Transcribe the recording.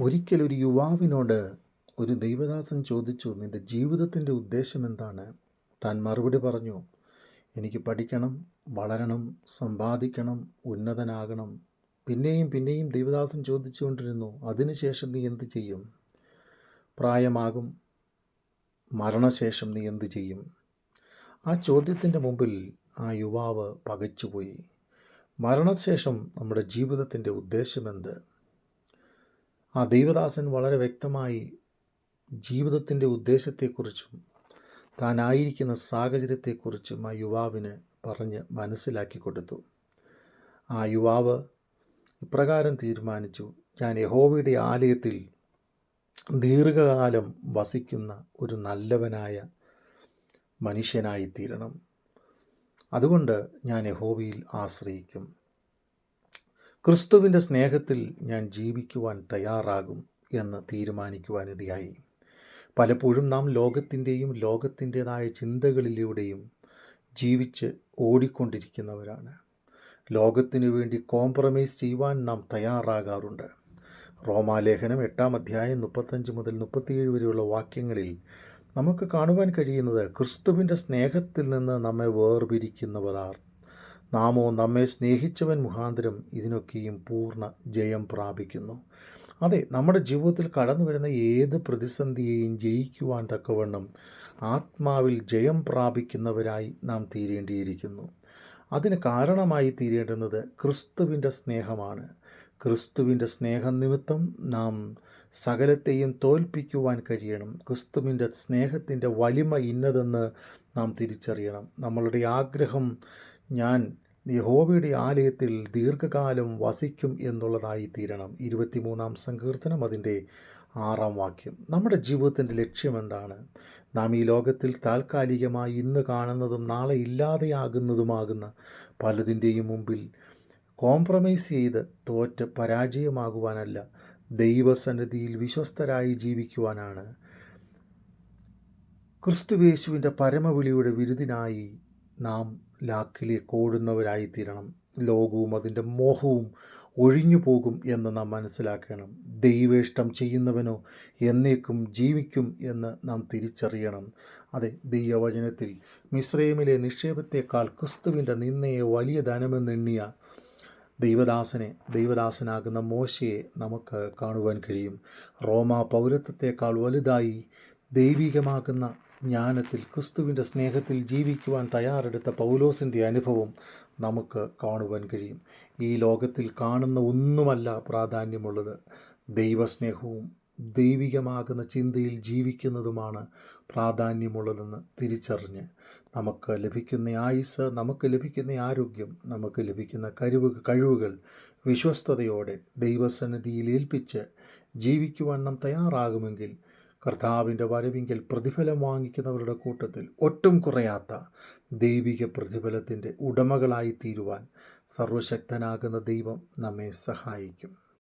ഒരിക്കലൊരു യുവാവിനോട് ഒരു ദൈവദാസൻ ചോദിച്ചു നിന്റെ ജീവിതത്തിന്റെ ഉദ്ദേശം എന്താണ്? താൻ മറുപടി പറഞ്ഞു എനിക്ക് പഠിക്കണം വളരണം സമ്പാദിക്കണം ഉന്നതനാകണം. പിന്നെയും പിന്നെയും ദൈവദാസൻ ചോദിച്ചുകൊണ്ടിരുന്നു അതിനുശേഷം നീ എന്ത് ചെയ്യും? പ്രായമാകും മരണശേഷം നീ എന്ത് ചെയ്യും? ആ ചോദ്യത്തിന്റെ മുമ്പിൽ ആ യുവാവ് പകച്ചുപോയി. മരണശേഷം നമ്മുടെ ജീവിതത്തിന്റെ ഉദ്ദേശമെന്ത് ആ ദൈവദാസൻ വളരെ വ്യക്തമായി ജീവിതത്തിന്റെ ഉദ്ദേശത്തെക്കുറിച്ചും താനായിരിക്കുന്ന സാഹചര്യത്തെക്കുറിച്ചും ആ യുവാവിന് പറഞ്ഞ് മനസ്സിലാക്കി കൊടുത്തു. ആ യുവാവ് ഇപ്രകാരം തീരുമാനിച്ചു. ഞാൻ യഹോവയുടെ ആലയത്തിൽ ദീർഘകാലം വസിക്കുന്ന ഒരു നല്ലവനായ മനുഷ്യനായിത്തീരണം. അതുകൊണ്ട് ഞാൻ യഹോവയിൽ ആശ്രയിക്കും. ക്രിസ്തുവിന്റെ സ്നേഹത്തിൽ ഞാൻ ജീവിക്കുവാൻ തയ്യാറാകും എന്ന് തീരുമാനിക്കുവാനിടയായി. പലപ്പോഴും നാം ലോകത്തിന്റെയും ലോകത്തിന്റെതായ ചിന്തകളിലൂടെയും ജീവിച്ച് ഓടിക്കൊണ്ടിരിക്കുന്നവരാണ്. ലോകത്തിനു വേണ്ടി കോംപ്രമൈസ് ചെയ്യുവാൻ നാം തയ്യാറാകാറുണ്ട്. റോമാലേഖനം എട്ടാം അധ്യായം മുപ്പത്തഞ്ച് മുതൽ മുപ്പത്തിയേഴ് വരെയുള്ള വാക്യങ്ങളിൽ നമുക്ക് കാണുവാൻ കഴിയുന്നത് ക്രിസ്തുവിന്റെ സ്നേഹത്തിൽ നിന്ന് നമ്മെ വേർപിരിക്കുന്നവരാർ നാമോ നമ്മെ സ്നേഹിച്ചവൻ മുഖാന്തരം ഇതിനൊക്കെയും പൂർണ ജയം പ്രാപിക്കുന്നു. അതെ നമ്മുടെ ജീവിതത്തിൽ കടന്നു വരുന്ന ഏത് പ്രതിസന്ധിയെയും ജയിക്കുവാൻ തക്കവണ്ണം ആത്മാവിൽ ജയം പ്രാപിക്കുന്നവരായി നാം തീരേണ്ടിയിരിക്കുന്നു. അതിന് കാരണമായി തീരേണ്ടുന്നത് ക്രിസ്തുവിന്റെ സ്നേഹമാണ്. ക്രിസ്തുവിന്റെ സ്നേഹം നിമിത്തം നാം സകലത്തെയും തോൽപ്പിക്കുവാൻ കഴിയണം. ക്രിസ്തുവിന്റെ സ്നേഹത്തിന്റെ വലിമ ഇന്നതെന്ന് നാം തിരിച്ചറിയണം. നമ്മളുടെ ആഗ്രഹം ഞാൻ യഹോവയുടെ ആലയത്തിൽ ദീർഘകാലം വസിക്കും എന്നുള്ളതായി തീരണം. ഇരുപത്തിമൂന്നാം സങ്കീർത്തനം അതിന്റെ ആറാം വാക്യം. നമ്മുടെ ജീവിതത്തിന്റെ ലക്ഷ്യമെന്താണ് നാം ഈ ലോകത്തിൽ താൽക്കാലികമായി ഇന്ന് കാണുന്നതും നാളെ ഇല്ലാതെയാകുന്നതുമാകുന്ന പലതിന്റെയും മുമ്പിൽ കോംപ്രമൈസ് ചെയ്ത് തോറ്റ് പരാജയമാകുവാനല്ല ദൈവസന്നിധിയിൽ വിശ്വസ്തരായി ജീവിക്കുവാനാണ്. ക്രിസ്തുവേശുവിന്റെ പരമവിളിയുടെ വിരുദിനായി നാം ലാക്കിലേക്ക് കോഴുന്നവരായിത്തീരണം തീരണം ലോകവും അതിന്റെ മോഹവും ഒഴിഞ്ഞു പോകും എന്ന് നാം മനസ്സിലാക്കണം. ദൈവേഷ്ടം ചെയ്യുന്നവനോ എന്നേക്കും ജീവിക്കും എന്ന് നാം തിരിച്ചറിയണം. അതെ ദൈവവചനത്തിൽ മിശ്രൈമിലെ നിക്ഷേപത്തേക്കാൾ ക്രിസ്തുവിന്റെ നിന്നയെ വലിയ ധനമെന്നെണ്ണിയ ദൈവദാസനെ ദൈവദാസനാകുന്ന മോശയെ നമുക്ക് കാണുവാൻ കഴിയും. റോമാ പൗരത്വത്തെക്കാൾ വലുതായി ദൈവികമാകുന്ന ജ്ഞാനത്തിൽ ക്രിസ്തുവിന്റെ സ്നേഹത്തിൽ ജീവിക്കുവാൻ തയ്യാറെടുത്ത പൗലോസിന്റെ അനുഭവം നമുക്ക് കാണുവാൻ കഴിയും. ഈ ലോകത്തിൽ കാണുന്ന ഒന്നുമല്ല പ്രാധാന്യമുള്ളത്. ദൈവസ്നേഹവും ദൈവികമാകുന്ന ചിന്തയിൽ ജീവിക്കുന്നതുമാണ് പ്രാധാന്യമുള്ളതെന്ന് തിരിച്ചറിഞ്ഞ് നമുക്ക് ലഭിക്കുന്ന ആയുസ് നമുക്ക് ലഭിക്കുന്ന ആരോഗ്യം നമുക്ക് ലഭിക്കുന്ന കഴിവ് കഴിവുകൾ വിശ്വസ്തയോടെ ദൈവസന്നിധിയിൽ ഏൽപ്പിച്ച് ജീവിക്കുവാൻ നാം തയ്യാറാകുമെങ്കിൽ കർത്താവിന്റെ വരവിങ്കിൽ പ്രതിഫലം വാങ്ങിക്കുന്നവരുടെ കൂട്ടത്തിൽ ഒട്ടും കുറയാത്ത ദൈവിക പ്രതിഫലത്തിന്റെ ഉടമകളായി തീരുവാൻ സർവശക്തനാകുന്ന ദൈവം നമ്മെ സഹായിക്കും.